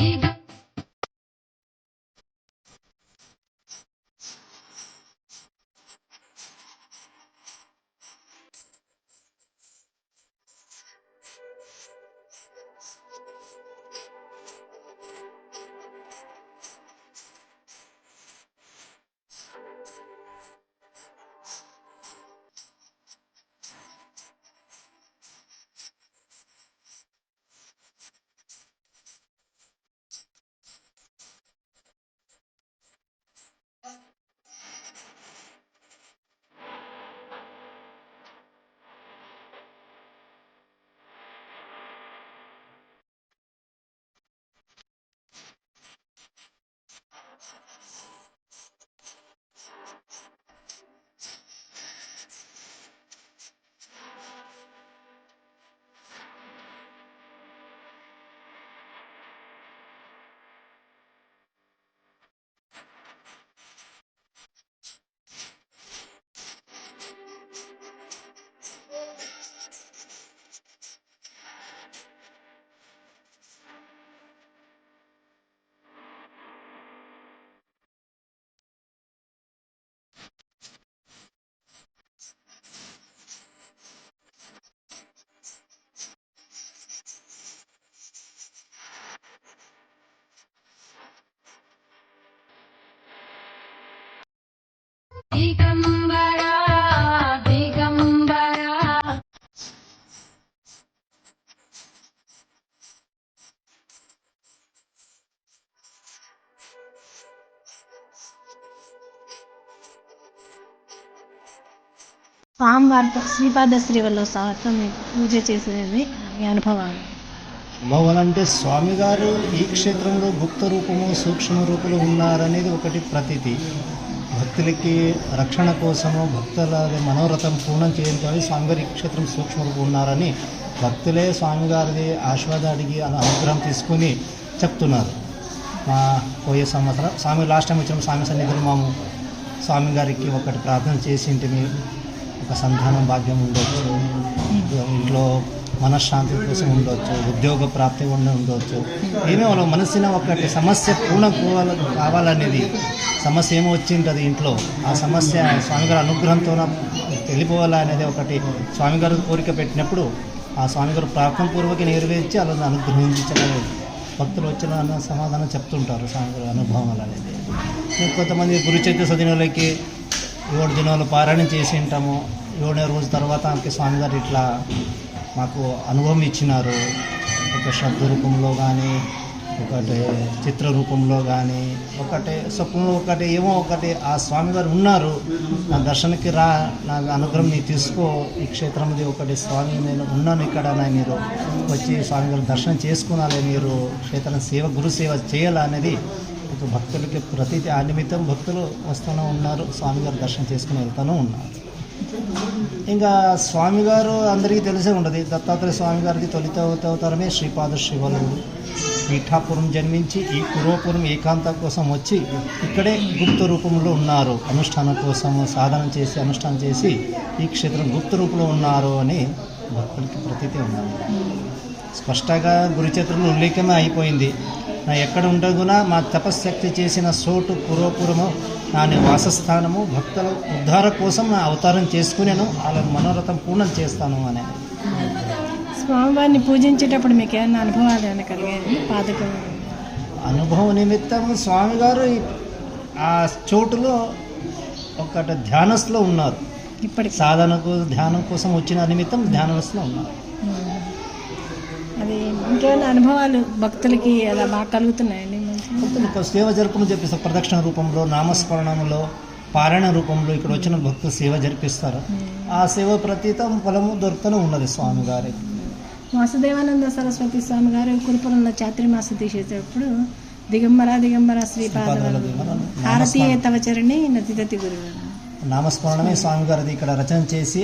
Siga స్వామివారితో Sripada శ్రీవల్ల సార్తో పూజ చేసేది మీ అనుభవాలు. భవనంటే స్వామి గారు ఈ క్షేత్రంలో గుప్త రూపము సూక్ష్మ రూపులు ఉన్నారనేది ఒకటి ప్రతీతి. భక్తులకి రక్షణ కోసము భక్తుల మనోరథం పూర్ణం చేయడానికి స్వామివారి ఈ క్షేత్రం సూక్ష్మ రూపం ఉన్నారని భక్తులే స్వామిగారిది ఆశీర్వాద అడిగి అనుగ్రహం తీసుకుని చెప్తున్నారు. మా పోయే సంవత్సరం స్వామి లాస్ట్ టైం వచ్చిన స్వామి సన్నిధిలో మాము స్వామి గారికి ఒకటి ప్రార్థన చేసి ఇంటిని ఒక సంతానం భాగ్యం ఉండొచ్చు. ఇంట్లో మనశ్శాంతి కోసం ఉండొచ్చు. ఉద్యోగ ప్రాప్తి ఉండి ఉండొచ్చు. ఏమీ వాళ్ళ మనసున ఒకటి సమస్య పూర్ణ కావాల- కావాలనేది సమస్య ఏమో వచ్చింటుంది ఇంట్లో. ఆ సమస్య స్వామిగారి అనుగ్రహంతో వెళ్ళిపోవాలనేది ఒకటి స్వామిగారు కోరిక పెట్టినప్పుడు ఆ స్వామిగారు ప్రార్థనపూర్వక నెరవేర్చి అలా అనుగ్రహించగలరు భక్తులు వచ్చిన సమాధానం చెప్తుంటారు స్వామిగారి అనుభవాలు అనేది. కొంతమంది గురుచైత్య సదినోళ్ళకి ఏడు దినాలు పారాయణం చేసి ఉంటాము. ఏడో రోజు తర్వాత ఆమెకి స్వామిగారు ఇట్లా మాకు అనుభవం ఇచ్చినారు. ఒక శబ్ద రూపంలో కానీ ఒకటి చిత్ర రూపంలో కానీ ఒకటి స్వప్నంలో ఒకటి ఏమో ఒకటి ఆ స్వామిగారు ఉన్నారు. నా దర్శనకి రా నాకు అనుగ్రహం నీ తీసుకో. ఈ క్షేత్రంది ఒకటి స్వామి నేను ఉన్నాను ఇక్కడ మీరు. వచ్చి స్వామిగారు దర్శనం చేసుకునాలి మీరు. క్షేత్రం సేవ గురు సేవ చేయాలనేది ఇప్పుడు భక్తులకి ప్రతి ఆ నిమిత్తం భక్తులు వస్తూనే ఉన్నారు. స్వామిగారు దర్శనం చేసుకుని వెళ్తూనే ఉన్నారు. ఇంకా స్వామిగారు అందరికీ తెలిసే ఉండదు. దత్తాత్రేయ స్వామి గారికి తొలిత అవతారమే శ్రీపాద శివలుడు పీఠాపురం జన్మించి ఈ పురోపురం ఏకాంత కోసం వచ్చి ఇక్కడే గుప్త రూపంలో ఉన్నారు. అనుష్ఠానం కోసం సాధన చేసి అనుష్ఠానం చేసి ఈ క్షేత్రం గుప్త రూపంలో ఉన్నారు అని భక్తులకి ప్రతీతి ఉన్నారు స్పష్టంగా గురుచేత్రంలో ఉల్లేఖమే అయిపోయింది. నా ఎక్కడ ఉండగునా మా తపశ్శక్తి చేసిన చోటు పురోపురము నా వాసస్థానము భక్తుల ఉద్ధార కోసం నా అవతారం చేసుకునేను. వాళ్ళ మనోరథం పూర్ణం చేస్తాను అనేది స్వామివారిని పూజించేటప్పుడు మీకు ఏమైనా అనుభవాలు ఏమైనా కలిగాయి పాదకం అనుభవం నిమిత్తం స్వామిగారు ఆ చోటులో ఒకటి ధ్యానస్లో ఉన్నారు. ఇప్పటికి. సాధనకు ధ్యానం కోసం వచ్చిన నిమిత్తం ధ్యానస్లో ఉన్నారు. అది ఇంకేమైనా అనుభవాలు భక్తులకి అలా బాగా కలుగుతున్నాయండి? భక్తులు సేవ జరుపును చెప్పిస్తారు ప్రదక్షిణ రూపంలో నామస్మరణంలో పారాయణ రూపంలో ఇక్కడ వచ్చిన భక్తులు సేవ జరిపిస్తారు. ఆ సేవ ప్రతీతం ఫలము దొరుకుతూనే ఉన్నది స్వామి గారికి వాసుదేవానంద సరస్వతి స్వామి గారు కురుపురంలో చాతుర్మాస తీసేటప్పుడు దిగంబర దిగంబర శ్రీపాదవరం భారతీయ తవచరణి నదిదతి గురువు. నామస్మరణమే స్వామివారిది. ఇక్కడ రచన చేసి